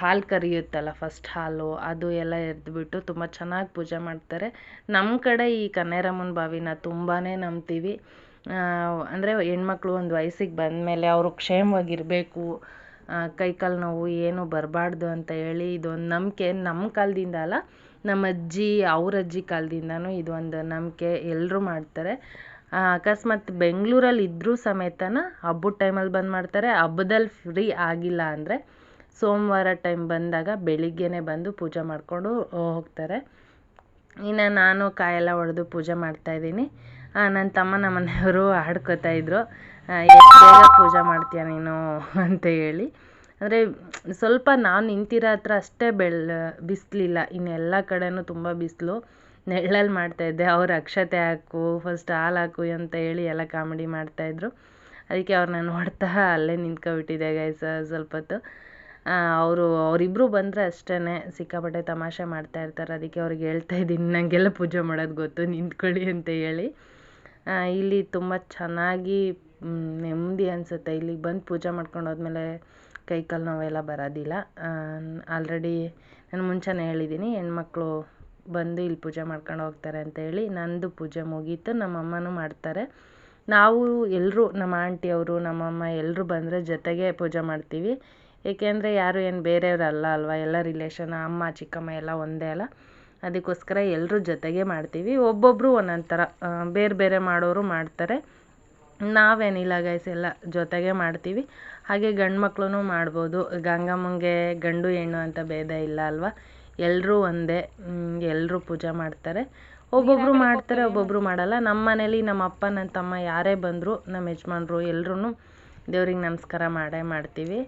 ಹಾಲು ಕರಿಯುತ್ತಲ್ಲ ಫಸ್ಟ್ ಹಾಲು, ಅದು ಎಲ್ಲ ಎರೆದ್ಬಿಟ್ಟು ತುಂಬ ಚೆನ್ನಾಗಿ ಪೂಜೆ ಮಾಡ್ತಾರೆ. ನಮ್ಮ ಕಡೆ ಈ ಕನ್ನೇರಮ್ಮನ ಬಾವಿನ ತುಂಬಾ ನಂಬ್ತೀವಿ. ಅಂದರೆ ಹೆಣ್ಮಕ್ಳು ಒಂದು ವಯಸ್ಸಿಗೆ ಬಂದಮೇಲೆ ಅವರು ಕ್ಷೇಮವಾಗಿರಬೇಕು ಕೈ ಕಾಲು ನೋವು ಏನು ಬರಬಾರ್ದು ಅಂತ ಹೇಳಿ ಇದೊಂದು ನಂಬಿಕೆ ನಮ್ಮ ಕಾಲದಿಂದ ಅಲ್ಲ, ನಮ್ಮ ಅಜ್ಜಿ, ಅವ್ರ ಅಜ್ಜಿ ಕಾಲದಿಂದನೂ ಇದೊಂದು ನಂಬಿಕೆ ಎಲ್ಲರೂ ಮಾಡ್ತಾರೆ. ಅಕಸ್ಮಾತ್ ಬೆಂಗಳೂರಲ್ಲಿ ಇದ್ದರೂ ಸಮೇತನ ಹಬ್ಬದ ಟೈಮಲ್ಲಿ ಬಂದು ಮಾಡ್ತಾರೆ. ಹಬ್ಬದಲ್ಲಿ ಫ್ರೀ ಆಗಿಲ್ಲ ಅಂದರೆ ಸೋಮವಾರ ಟೈಮ್ ಬಂದಾಗ ಬೆಳಿಗ್ಗೆನೇ ಬಂದು ಪೂಜೆ ಮಾಡಿಕೊಂಡು ಹೋಗ್ತಾರೆ. ಇನ್ನು ನಾನು ಕಾಯೆಲ್ಲ ಒಡೆದು ಪೂಜೆ ಮಾಡ್ತಾಯಿದ್ದೀನಿ ನನ್ನ ತಮ್ಮ ನಮ್ಮ ಮನೆಯವರು ಆಡ್ಕೋತಾ ಎಷ್ಟು ಬೇಗ ಪೂಜೆ ಮಾಡ್ತೀಯ ನೀನು ಅಂತ ಹೇಳಿ. ಅಂದರೆ ಸ್ವಲ್ಪ ನಾನು ನಿಂತಿರೋ ಹತ್ರ ಅಷ್ಟೇ ಬೆಳ್, ಬಿಸಿಲಿಲ್ಲ. ಇನ್ನೆಲ್ಲ ಕಡೆನೂ ತುಂಬ ಬಿಸಿಲು. ನೆಳ್ಳಲ್ಲಿ ಮಾಡ್ತಾಯಿದ್ದೆ ಅವ್ರು ಅಕ್ಷತೆ ಹಾಕು ಫಸ್ಟ್ ಹಾಲು ಹಾಕು ಅಂತ ಹೇಳಿ ಎಲ್ಲ ಕಾಮಿಡಿ ಮಾಡ್ತಾಯಿದ್ರು ಅದಕ್ಕೆ ಅವ್ರನ್ನ ನೋಡ್ತಾ ಅಲ್ಲೇ ನಿಂತ್ಕೊಬಿಟ್ಟಿದ್ದೆ ಗಾಯ್ಸ್ ಸ್ವಲ್ಪ ಹೊತ್ತು. ಅವರು ಅವರಿಬ್ಬರು ಬಂದರೆ ಅಷ್ಟೇ ಸಿಕ್ಕಾಪಟ್ಟೆ ತಮಾಷೆ ಮಾಡ್ತಾಯಿರ್ತಾರೆ ಅದಕ್ಕೆ ಅವ್ರಿಗೆ ಹೇಳ್ತಾ ಇದ್ದೀನಿ ನನಗೆಲ್ಲ ಪೂಜೆ ಮಾಡೋದು ಗೊತ್ತು, ನಿಂತ್ಕೊಳ್ಳಿ ಅಂತ ಹೇಳಿ. ಇಲ್ಲಿ ತುಂಬ ಚೆನ್ನಾಗಿ ನೆಮ್ಮದಿ ಅನಿಸುತ್ತೆ. ಇಲ್ಲಿಗೆ ಬಂದು ಪೂಜೆ ಮಾಡ್ಕೊಂಡು ಹೋದ್ಮೇಲೆ ಕೈ ಕಾಲು ನೋವೆಲ್ಲ ಬರೋದಿಲ್ಲ. ಆಲ್ರೆಡಿ ನಾನು ಮುಂಚೆನೇ ಹೇಳಿದ್ದೀನಿ ಹೆಣ್ಮಕ್ಳು ಬಂದು ಇಲ್ಲಿ ಪೂಜೆ ಮಾಡ್ಕೊಂಡು ಹೋಗ್ತಾರೆ ಅಂತ ಹೇಳಿ ನಂದು ಪೂಜೆ ಮುಗೀತು ನಮ್ಮ ಅಮ್ಮನೂ ಮಾಡ್ತಾರೆ. ನಾವು ಎಲ್ಲರೂ ನಮ್ಮ ಆಂಟಿಯವರು, ನಮ್ಮಮ್ಮ ಎಲ್ಲರೂ ಬಂದರೆ ಜೊತೆಗೆ ಪೂಜೆ ಮಾಡ್ತೀವಿ. ಏಕೆಂದರೆ ಯಾರು ಏನು ಬೇರೆಯವರಲ್ಲ ಅಲ್ವಾ? ಎಲ್ಲ ರಿಲೇಷನ್ ಅಮ್ಮ ಚಿಕ್ಕಮ್ಮ ಎಲ್ಲ ಒಂದೇ ಅಲ್ಲ. ಅದಕ್ಕೋಸ್ಕರ ಎಲ್ಲರೂ ಜೊತೆಗೆ ಮಾಡ್ತೀವಿ. ಒಬ್ಬೊಬ್ಬರು ಒಂದೊಂದು ಥರ ಬೇರೆ ಬೇರೆ ಮಾಡೋರು ಮಾಡ್ತಾರೆ. ನಾವೇನಿಲ್ಲ ಗೈಸ್ ಎಲ್ಲ ಜೊತೆಗೆ ಮಾಡ್ತೀವಿ. ಹಾಗೆ ಗಂಡು ಮಕ್ಳು ಮಾಡ್ಬೋದು. ಗಂಗಮ್ಮಂಗೆ ಗಂಡು ಹೆಣ್ಣು ಅಂತ ಭೇದ ಇಲ್ಲ ಅಲ್ವಾ? ಎಲ್ಲರೂ ಒಂದೇ. ಎಲ್ಲರೂ ಪೂಜೆ ಮಾಡ್ತಾರೆ. ಒಬ್ಬೊಬ್ಬರು ಮಾಡ್ತಾರೆ ಒಬ್ಬೊಬ್ಬರು ಮಾಡಲ್ಲ. ನಮ್ಮ ಮನೇಲಿ ನಮ್ಮ ಅಪ್ಪ ನನ್ನ ತಮ್ಮ ಯಾರೇ ಬಂದರೂ ನಮ್ಮ ಯಜಮಾನ್ರು ಎಲ್ಲರೂ ದೇವ್ರಿಗೆ ನಮಸ್ಕಾರ ಮಾಡೇ ಮಾಡ್ತೀವಿ.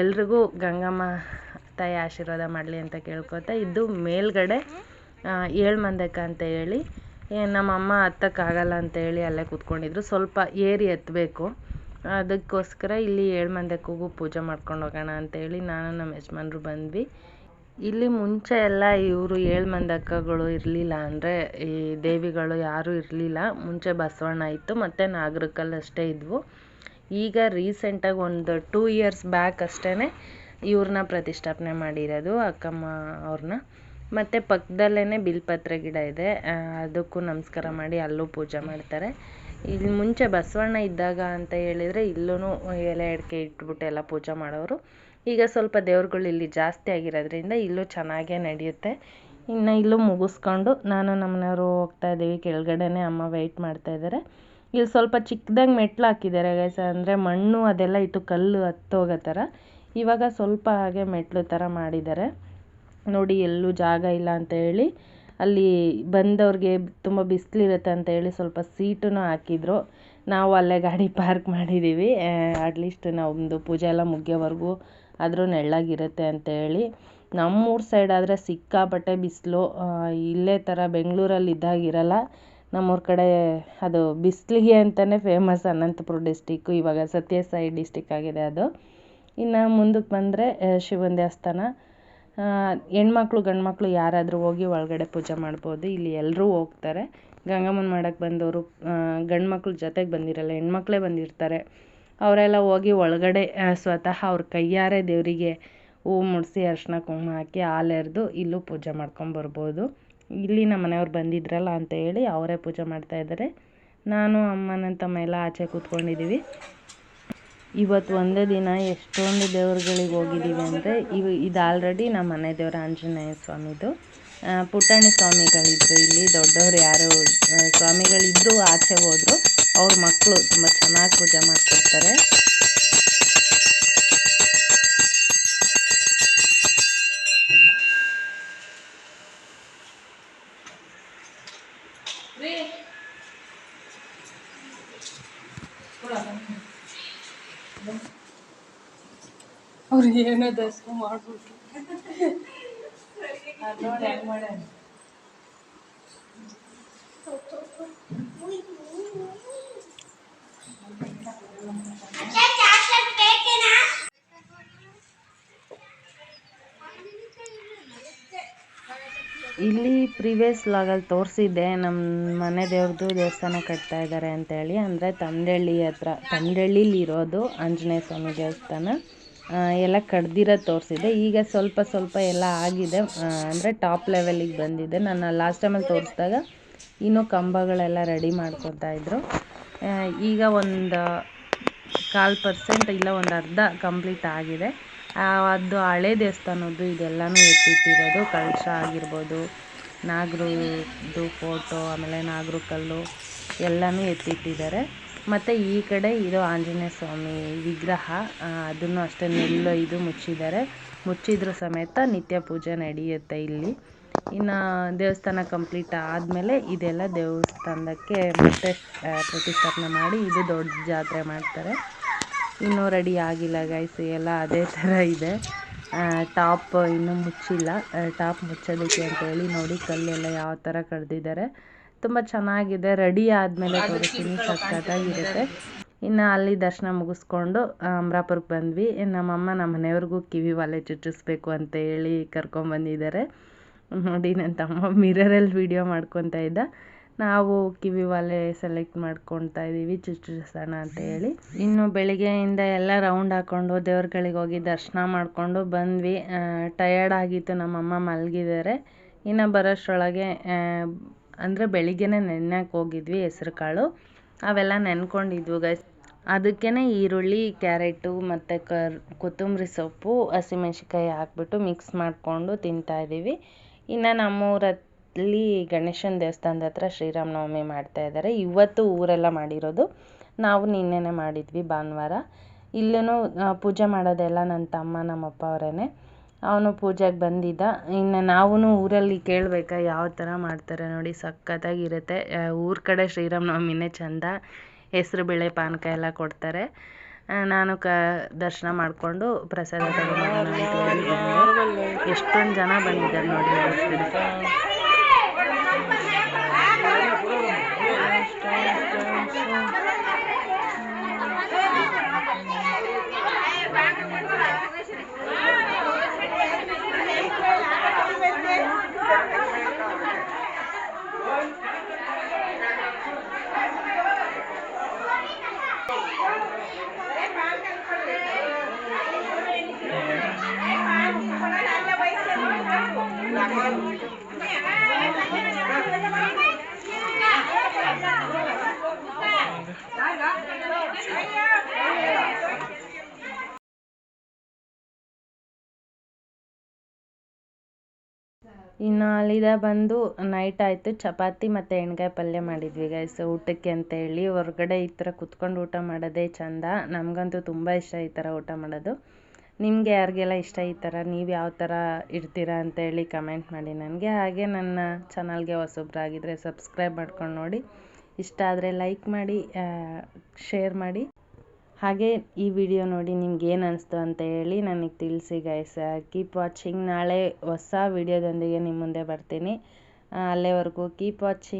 ಎಲ್ರಿಗೂ ಗಂಗಮ್ಮ ತಾಯಿ ಆಶೀರ್ವಾದ ಮಾಡಲಿ ಅಂತ ಕೇಳ್ಕೊತಾ ಇದ್ದು ಮೇಲ್ಗಡೆ ಏಳ್ಮಂದಕ್ಕ ಅಂತ ಹೇಳಿ ನಮ್ಮಮ್ಮ ಹತ್ತಕ್ಕಾಗಲ್ಲ ಅಂತ ಹೇಳಿ ಅಲ್ಲೇ ಕೂತ್ಕೊಂಡಿದ್ರು. ಸ್ವಲ್ಪ ಏರಿ ಎತ್ತಬೇಕು ಅದಕ್ಕೋಸ್ಕರ ಇಲ್ಲಿ ಏಳ್ಮಂದಕ್ಕೂ ಪೂಜೆ ಮಾಡ್ಕೊಂಡು ಹೋಗೋಣ ಅಂತೇಳಿ ನಾನು ನಮ್ಮ ಯಜಮಾನ್ರು ಬಂದ್ವಿ. ಇಲ್ಲಿ ಮುಂಚೆ ಎಲ್ಲ ಇವರು ಏಳ್ಮಂದಕ್ಕಗಳು ಇರಲಿಲ್ಲ ಅಂದರೆ ಈ ದೇವಿಗಳು ಯಾರೂ ಇರಲಿಲ್ಲ. ಮುಂಚೆ ಬಸವಣ್ಣ ಇತ್ತು, ಮತ್ತು ನಾಗರಕಲ್ಲಷ್ಟೇ ಇದ್ವು. ಈಗ ರೀಸೆಂಟಾಗಿ ಒಂದು ಟೂ ಇಯರ್ಸ್ ಬ್ಯಾಕ್ ಅಷ್ಟೇ ಇವ್ರನ್ನ ಪ್ರತಿಷ್ಠಾಪನೆ ಮಾಡಿರೋದು ಅಕ್ಕಮ್ಮ ಅವ್ರನ್ನ ಮತ್ತು ಪಕ್ಕದಲ್ಲೇ ಬಿಲ್ಪತ್ರೆ ಗಿಡ ಇದೆ. ಅದಕ್ಕೂ ನಮಸ್ಕಾರ ಮಾಡಿ ಅಲ್ಲೂ ಪೂಜೆ ಮಾಡ್ತಾರೆ. ಇಲ್ಲಿ ಮುಂಚೆ ಬಸವಣ್ಣ ಇದ್ದಾಗ ಅಂತ ಹೇಳಿದರೆ ಇಲ್ಲೂ ಎಲೆ ಅಡಿಕೆ ಇಟ್ಬಿಟ್ಟು ಎಲ್ಲ ಪೂಜೆ ಮಾಡೋರು. ಈಗ ಸ್ವಲ್ಪ ದೇವ್ರುಗಳು ಇಲ್ಲಿ ಜಾಸ್ತಿ ಆಗಿರೋದ್ರಿಂದ ಇಲ್ಲೂ ಚೆನ್ನಾಗೇ ನಡೆಯುತ್ತೆ. ಇನ್ನು ಇಲ್ಲೂ ಮುಗಿಸ್ಕೊಂಡು ನಾನು ನಮ್ಮನೆಯವರು ಹೋಗ್ತಾ ಇದ್ದೀವಿ ಕೆಳಗಡೆನೇ ಅಮ್ಮ ವೆಯ್ಟ್ ಮಾಡ್ತಾ ಇದ್ದಾರೆ ಇಲ್ಲಿ ಸ್ವಲ್ಪ ಚಿಕ್ಕದಾಗಿ ಮೆಟ್ಲು ಹಾಕಿದ್ದಾರೆ ಗೈಸ್ ಅಂದರೆ ಮಣ್ಣು ಅದೆಲ್ಲ ಇತ್ತು ಕಲ್ಲು ಹತ್ತೋಗೋ ಥರ. ಇವಾಗ ಸ್ವಲ್ಪ ಹಾಗೆ ಮೆಟ್ಲು ಥರ ಮಾಡಿದ್ದಾರೆ. ನೋಡಿ, ಎಲ್ಲೂ ಜಾಗ ಇಲ್ಲ ಅಂತ ಹೇಳಿ. ಅಲ್ಲಿ ಬಂದವ್ರಿಗೆ ತುಂಬ ಬಿಸಿಲಿರುತ್ತೆ ಅಂತ ಹೇಳಿ ಸ್ವಲ್ಪ ಸೀಟೂ ಹಾಕಿದ್ರು. ನಾವು ಅಲ್ಲೇ ಗಾಡಿ ಪಾರ್ಕ್ ಮಾಡಿದ್ದೀವಿ ಅಟ್ಲೀಸ್ಟ್ ನಮ್ಮದು ಪೂಜೆ ಎಲ್ಲ ಮುಗಿಯೋವರೆಗೂ ಆದರೂ ನೆಳ್ಳಾಗಿರುತ್ತೆ ಅಂತ ಹೇಳಿ. ನಮ್ಮೂರ ಸೈಡ್ ಆದರೆ ಸಿಕ್ಕಾಪಟ್ಟೆ ಬಿಸಿಲು. ಇಲ್ಲೇ ಥರ ಬೆಂಗಳೂರಲ್ಲಿ ಇದ್ದಾಗಿರಲ್ಲ. ನಮ್ಮೂರ ಕಡೆ ಅದು ಬಿಸಿಲಿಗೆ ಅಂತಲೇ ಫೇಮಸ್ ಅನಂತಪುರ ಡಿಸ್ಟಿಕ್ಕು ಇವಾಗ ಸತ್ಯಸಾಯಿ ಡಿಸ್ಟಿಕ್ ಆಗಿದೆ ಅದು. ಇನ್ನು ಮುಂದಕ್ಕೆ ಬಂದರೆ ಶಿವನ ದೇವಸ್ಥಾನ. ಹೆಣ್ಮಕ್ಳು, ಗಂಡ್ಮಕ್ಳು ಯಾರಾದರೂ ಹೋಗಿ ಒಳಗಡೆ ಪೂಜೆ ಮಾಡ್ಬೋದು. ಇಲ್ಲಿ ಎಲ್ಲರೂ ಹೋಗ್ತಾರೆ. ಗಂಗಮ್ಮನ ಮಾಡೋಕ್ಕೆ ಬಂದವರು ಗಂಡು ಮಕ್ಳು ಜೊತೆಗೆ ಬಂದಿರಲ್ಲ, ಹೆಣ್ಮಕ್ಳೇ ಬಂದಿರ್ತಾರೆ. ಅವರೆಲ್ಲ ಹೋಗಿ ಒಳಗಡೆ ಸ್ವತಃ ಅವ್ರ ಕೈಯಾರೆ ದೇವರಿಗೆ ಹೂ ಮುಡಿಸಿ ಅರಿಶಿನ ಕುಂಕುಮ ಹಾಕಿ ಹಾಲು ಎರೆದು ಇಲ್ಲೂ ಪೂಜೆ ಮಾಡ್ಕೊಂಬರ್ಬೋದು. ಇಲ್ಲಿ ನಮ್ಮ ಮನೆಯವ್ರು ಬಂದಿದ್ರಲ್ಲ ಅಂತ ಹೇಳಿ ಅವರೇ ಪೂಜೆ ಮಾಡ್ತಾ ಇದ್ದಾರೆ. ನಾನು, ಅಮ್ಮನ ತಮ್ಮ ಎಲ್ಲ ಆಚೆ ಕೂತ್ಕೊಂಡಿದ್ದೀವಿ. ಇವತ್ತು ಒಂದೇ ದಿನ ಎಷ್ಟೊಂದು ದೇವ್ರುಗಳಿಗೆ ಹೋಗಿದ್ದೀವಿ ಅಂದರೆ ಇವು ಇದು ಆಲ್ರೆಡಿ ನಮ್ಮ ಮನೆ ದೇವರ ಆಂಜನೇಯ ಸ್ವಾಮಿದು. ಪುಟಾಣಿ ಸ್ವಾಮಿಗಳಿದ್ರು ಇಲ್ಲಿ, ದೊಡ್ಡವರು ಯಾರು ಸ್ವಾಮಿಗಳಿದ್ರು, ಆಚೆ ಹೋದರು. ಅವ್ರ ಮಕ್ಕಳು ತುಂಬ ಚೆನ್ನಾಗಿ ಪೂಜೆ ಮಾಡಿಕೊಡ್ತಾರೆ. ಅವ್ರು ಏನೋ ದರ್ಶನ ಮಾಡ್ಬಿಟ್ರು ನೋಡಿ ಹೆಂಗ್ ಮಾಡ್ಯಾರ ಇಲ್ಲಿ ಪ್ರಿವಿಯಸ್ ಲಾಗಲ್ಲಿ ತೋರಿಸಿದ್ದೆ ನಮ್ಮ ಮನೆ ದೇವ್ರದ್ದು ದೇವಸ್ಥಾನ ಕಟ್ತಾ ಇದ್ದಾರೆ ಅಂತೇಳಿ. ಅಂದರೆ ತಂದೆಳ್ಳಿ ಹತ್ರ ತಮ್ಮಡಳ್ಳಿಲಿ ಇರೋದು ಆಂಜನೇಯ ಸ್ವಾಮಿ ದೇವಸ್ಥಾನ. ಎಲ್ಲ ಕಡ್ದಿರೋದು ತೋರಿಸಿದೆ ಈಗ ಸ್ವಲ್ಪ ಸ್ವಲ್ಪ ಎಲ್ಲ ಆಗಿದೆ. ಅಂದರೆ ಟಾಪ್ ಲೆವೆಲಿಗೆ ಬಂದಿದೆ. ನಾನು ಲಾಸ್ಟ್ ಟೈಮಲ್ಲಿ ತೋರಿಸಿದಾಗ ಇನ್ನೂ ಕಂಬಗಳೆಲ್ಲ ರೆಡಿ ಮಾಡ್ಕೊತಾ ಇದ್ರು. ಈಗ ಒಂದು ಕಾಲು ಪರ್ಸೆಂಟ್ ಇಲ್ಲ, ಒಂದು ಅರ್ಧ ಕಂಪ್ಲೀಟ್ ಆಗಿದೆ. ಅದು ಹಳೆ ದೇವಸ್ಥಾನದ್ದು ಇದೆಲ್ಲನೂ ಎತ್ತಿಟ್ಟಿರೋದು ಕಳಶ ಆಗಿರ್ಬೋದು, ನಾಗರದ್ದು ಫೋಟೋ ಆಮೇಲೆ ನಾಗರ ಕಲ್ಲು ಎಲ್ಲನೂ ಎತ್ತಿಟ್ಟಿದ್ದಾರೆ. ಮತ್ತು ಈ ಕಡೆ ಇರೋ ಆಂಜನೇಯ ಸ್ವಾಮಿ ವಿಗ್ರಹ ಅದನ್ನು ಅಷ್ಟೇ ನೆಲ್ಲು ಇದು ಮುಚ್ಚಿದ್ದಾರೆ. ಮುಚ್ಚಿದ್ರು ಸಮೇತ ನಿತ್ಯ ಪೂಜೆ ನಡೆಯುತ್ತೆ ಇಲ್ಲಿ. ಇನ್ನು ದೇವಸ್ಥಾನ ಕಂಪ್ಲೀಟ್ ಆದಮೇಲೆ ಇದೆಲ್ಲ ದೇವಸ್ಥಾನಕ್ಕೆ ಮತ್ತೆ ಪ್ರತಿಷ್ಠಾಪನೆ ಮಾಡಿ ಇದು ದೊಡ್ಡ ಜಾತ್ರೆ ಮಾಡ್ತಾರೆ. ಇನ್ನೂ ರೆಡಿ ಆಗಿಲ್ಲ ಗೈಸ್ ಎಲ್ಲ ಅದೇ ಥರ ಇದೆ. ಟಾಪ್ ಇನ್ನೂ ಮುಚ್ಚಿಲ್ಲ. ಟಾಪ್ ಮುಚ್ಚೋದಕ್ಕೆ ಅಂತೇಳಿ ನೋಡಿ ಕಲ್ಲೆಲ್ಲ ಯಾವ ಥರ ಕಡ್ದಿದ್ದಾರೆ. ತುಂಬ ಚೆನ್ನಾಗಿದೆ ರೆಡಿ ಆದಮೇಲೆ ತೋರಿಸ್ತೀನಿ ಸಖತ್ತಾಗಿರುತ್ತೆ ಇನ್ನು ಅಲ್ಲಿ ದರ್ಶನ ಮುಗಿಸ್ಕೊಂಡು ಅಮರಾಪುರಕ್ಕೆ ಬಂದ್ವಿ. ನಮ್ಮಮ್ಮ ನಮ್ಮ ಮನೆಯವ್ರಿಗೂ ಕಿವಿ ವಾಲೆ ಚುಚ್ಚಿಸ್ಬೇಕು ಅಂತ ಹೇಳಿ ಕರ್ಕೊಂಬಂದಿದ್ದಾರೆ ನೋಡಿ ನನ್ನ ತಮ್ಮ ಮಿರರಲ್ಲಿ ವೀಡಿಯೋ ಮಾಡ್ಕೊತಾ ಇದ್ದ. ನಾವು ಕಿವಿ ವಾಲೆ ಸೆಲೆಕ್ಟ್ ಮಾಡ್ಕೊತಾ ಇದ್ದೀವಿ ಚುಚ್ಚಿಸೋಣ ಅಂತ ಹೇಳಿ. ಇನ್ನು ಬೆಳಿಗ್ಗೆಯಿಂದ ಎಲ್ಲ ರೌಂಡ್ ಹಾಕ್ಕೊಂಡು ದೇವ್ರುಗಳಿಗೆ ಹೋಗಿ ದರ್ಶನ ಮಾಡಿಕೊಂಡು ಬಂದ್ವಿ. ಟಯರ್ಡ್ ಆಗಿತ್ತು ನಮ್ಮಮ್ಮ ಮಲಗಿದ್ದಾರೆ. ಇನ್ನು ಬರೋಷ್ಟರೊಳಗೆ ಅಂದರೆ ಬೆಳಿಗ್ಗೆನೇ ನೆನೆಯಕ್ಕೆ ಹೋಗಿದ್ವಿ ಹೆಸ್ರು ಕಾಳು. ಅವೆಲ್ಲ ನೆನ್ಕೊಂಡಿದ್ವು ಗೈಸ್ ಅದಕ್ಕೇ ಈರುಳ್ಳಿ, ಕ್ಯಾರೆಟು ಮತ್ತು ಕರ್, ಕೊತ್ತಂಬರಿ ಸೊಪ್ಪು ಹಸಿಮೆಣ್ಸಿಕಾಯಿ ಹಾಕ್ಬಿಟ್ಟು ಮಿಕ್ಸ್ ಮಾಡಿಕೊಂಡು ತಿಂತಾಯಿದ್ದೀವಿ ಇನ್ನು ನಮ್ಮೂರಲ್ಲಿ ಗಣೇಶನ ದೇವಸ್ಥಾನದ ಹತ್ರ ಶ್ರೀರಾಮನವಮಿ ಮಾಡ್ತಾಯಿದ್ದಾರೆ ಇವತ್ತು ಊರೆಲ್ಲ ಮಾಡಿರೋದು. ನಾವು ನಿನ್ನೆನೇ ಮಾಡಿದ್ವಿ ಭಾನುವಾರ. ಇಲ್ಲೂ ಪೂಜೆ ಮಾಡೋದೆಲ್ಲ ನನ್ನ ತಮ್ಮ, ನಮ್ಮಪ್ಪ ಅವರೇ ಅವನು ಪೂಜೆಗೆ ಬಂದಿದ್ದ. ಇನ್ನು ನಾವು ಊರಲ್ಲಿ ಕೇಳಬೇಕಾ ಯಾವ ಥರ ಮಾಡ್ತಾರೆ ನೋಡಿ, ಸಖತ್ತಾಗಿರುತ್ತೆ. ಊರ ಕಡೆ ಶ್ರೀರಾಮನವಮಿನೇ ಚಂದ. ಹೆಸ್ರು ಬೇಳೆ ಪಾನಕ ಎಲ್ಲ ಕೊಡ್ತಾರೆ ನಾನು ಕ, ದರ್ಶನ ಮಾಡಿಕೊಂಡು ಪ್ರಸಾದ ತಗೊಂಡು ಎಷ್ಟೊಂದು ಜನ ಬಂದಿದ್ದಾರೆ ನೋಡಿ ಇನ್ನು ಅಲ್ಲಿಂದ ಬಂದು ನೈಟ್ ಆಯಿತು. ಚಪಾತಿ ಮತ್ತು ಎಣ್ಗಾಯಿ ಪಲ್ಯ ಮಾಡಿದ್ವಿ ಗೈಸ್ ಊಟಕ್ಕೆ ಅಂತ ಹೇಳಿ ಹೊರಗಡೆ ಈ ಥರ ಕುತ್ಕೊಂಡು ಊಟ ಮಾಡೋದೇ ಚಂದ. ನಮಗಂತೂ ತುಂಬ ಇಷ್ಟ ಈ ಥರ ಊಟ ಮಾಡೋದು. ನಿಮಗೆ ಯಾರಿಗೆಲ್ಲ ಇಷ್ಟ ಈ ಥರ ನೀವು ಯಾವ ಥರ ಇರ್ತೀರಾ ಅಂತ ಹೇಳಿ ಕಮೆಂಟ್ ಮಾಡಿ ನನಗೆ. ಹಾಗೆ ನನ್ನ ಚಾನಲ್ಗೆ ಹೊಸಬ್ರಾಗಿದ್ದರೆ ಸಬ್ಸ್ಕ್ರೈಬ್ ಮಾಡ್ಕೊಂಡು ನೋಡಿ. ಇಷ್ಟ ಆದರೆ ಲೈಕ್ ಮಾಡಿ ಶೇರ್ ಮಾಡಿ. ಹಾಗೆ ಈ ವಿಡಿಯೋ ನೋಡಿ ನಿಮ್ಗೆ ಏನು ಅನಿಸ್ತು ಅಂತ ಹೇಳಿ ನನಗೆ ತಿಳಿಸಿ ಗೈಸ್ ಕೀಪ್ ವಾಚಿಂಗ್ ನಾಳೆ ಹೊಸ ವಿಡಿಯೋದೊಂದಿಗೆ ನಿಮ್ಮ ಮುಂದೆ ಬರ್ತೀನಿ. ಅಲ್ಲಿವರೆಗೂ ಕೀಪ್ ವಾಚಿಂಗ್